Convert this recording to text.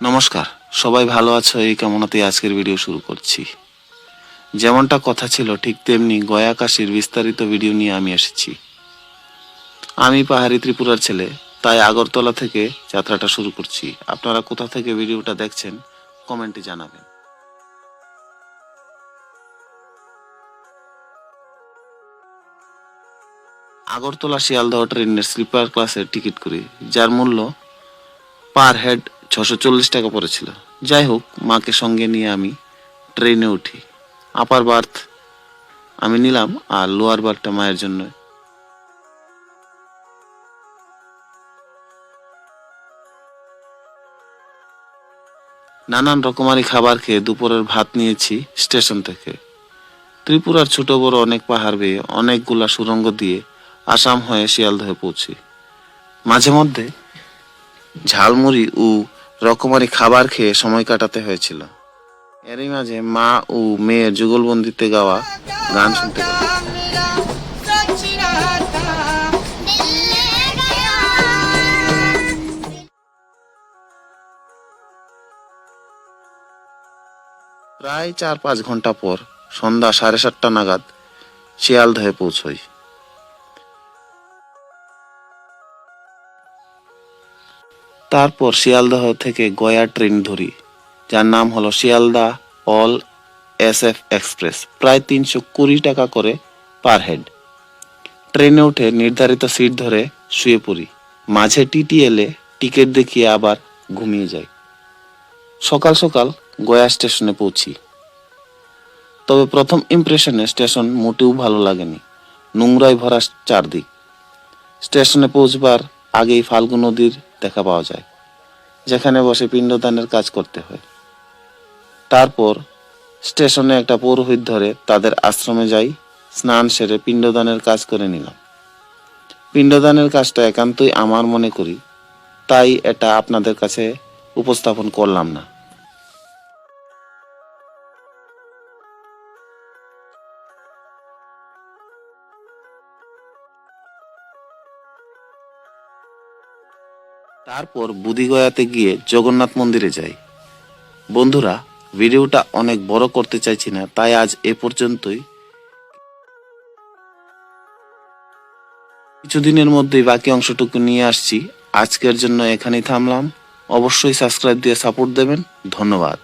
নমস্কার, সবাই ভালো আছো? এই কামনাতে আজকের ভিডিও শুরু করছি। যেমনটা কথা ছিল, ঠিক তেমনি গয়াকাশির বিস্তারিত ভিডিও নিয়ে আমি এসেছি। আমি পাহাড়ি ত্রিপুরার ছেলে, তাই আগরতলা থেকে যাত্রাটা শুরু করছি। আপনারা কোথা থেকে ভিডিওটা দেখছেন কমেন্টে জানাবেন। আগরতলা শিয়ালদহ ট্রেনের স্লিপার ক্লাসের টিকিট করি, যার মূল্য পার হেড ছশো চল্লিশ টাকা পড়েছিল। যাই হোক, মাকে সঙ্গে নিয়ে আমি ট্রেনে উঠি। আপার বার্থ আমি নিলাম আর লোয়ার বার্থটা মায়ের জন্য। নানান রকমারি খাবার খেয়ে দুপুরের ভাত নিয়েছি স্টেশন থেকে। ত্রিপুরার ছোট বড় অনেক পাহাড় বেয়ে অনেকগুলা সুরঙ্গ দিয়ে আসাম হয়ে শিয়ালদহে পৌঁছি। মাঝে মধ্যে ঝালমুড়ি ও রকমারি খাবার খেয়ে সময় কাটাতে হয়েছিল। এরই মাঝে মা ও মেয়ের যুগলবন্দিতে গাওয়া গান শুনতে প্রায় চার পাঁচ ঘণ্টা পর সন্ধ্যা সাড়ে সাতটা নাগাদ শিয়ালদহে পৌঁছই। তারপর শিয়ালদহ থেকে গয়া ট্রেন ধরি, যার নাম হলো Sealdah all S F express, প্রায় তিনশো কুড়ি টাকা করে পার হেড। ট্রেনে উঠে নির্ধারিত সিট ধরে শুয়ে পড়ি। মাঝে টিটি এলে টিকিট দেখিয়ে আবার ঘুমিয়ে যাই। সকাল সকাল গয়া স্টেশনে পৌঁছি। তবে প্রথম ইমপ্রেশনে স্টেশন মোটেও ভালো লাগেনি। নোংরায় ভরা চারদিক। স্টেশনে পৌঁছবার আগেই ফাল্গু নদীর দেখা পাওয়া যায়, যেখানে বসে পিণ্ডদানের কাজ করতে হয়। তারপর স্টেশনে একটা পৌরোহিত ধরে তাদের আশ্রমে যাই, স্নান সেরে পিণ্ডদানের কাজ করে নিলাম। পিণ্ডদানের কাজটা একান্তই আমার মনে করি, তাই এটা আপনাদের কাছে উপস্থাপন করলাম না। তারপর বুদিগয়াতে গিয়ে জগন্নাথ মন্দিরে যাই। বন্ধুরা, ভিডিওটা অনেক বড় করতে চাইছি না, তাই আজ এ পর্যন্তই। কিছুদিনের মধ্যেই বাকি অংশটুকু নিয়ে আসছি। আজকের জন্য এখানেই থামলাম। অবশ্যই সাবস্ক্রাইব দিয়ে সাপোর্ট দেবেন। ধন্যবাদ।